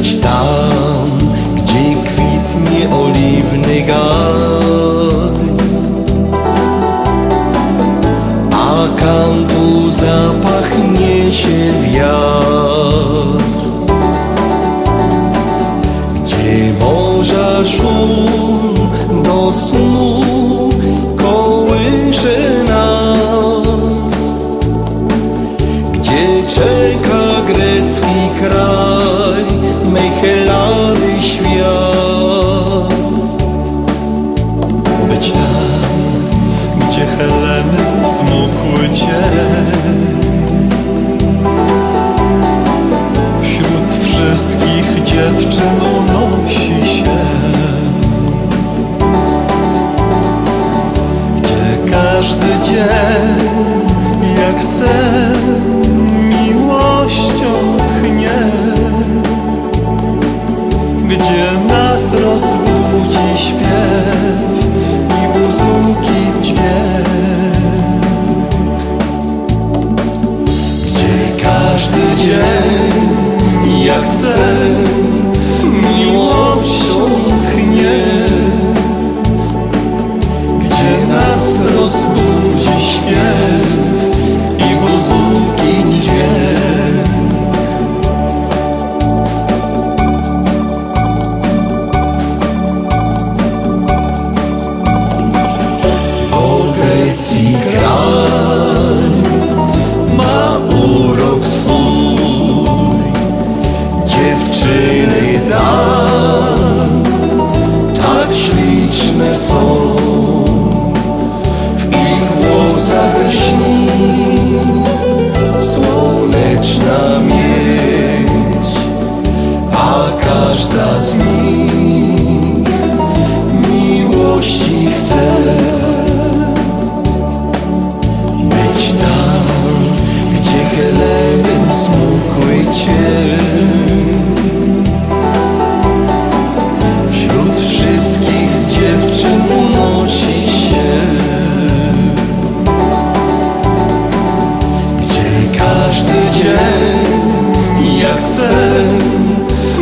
być tam, gdzie kwitnie oliwny gard. A kampu zapach niesie wiatr, gdzie morza szum do snu kołysze nas, gdzie czeka mechelany świat. Być tam, gdzie Heleny smukły cień Wśród wszystkich dziewczyn Gdzie nas rozbudzi śpiew i muzyki dźwięk. Gdzie każdy dzień jak sen miłością tchnie. Gdzie nas rozbudzi śpiew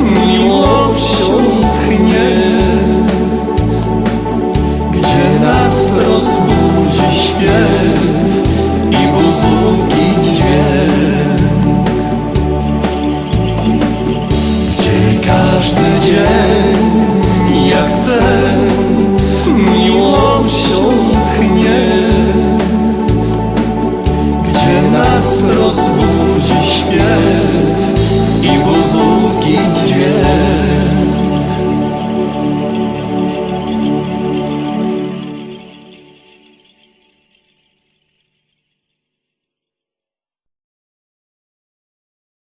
miłością tchnie. Gdzie nas rozbudzi śpiew i muzyki dźwięk? Gdzie każdy dzień jak sen miłością tchnie. Gdzie nas rozbudzi śpiew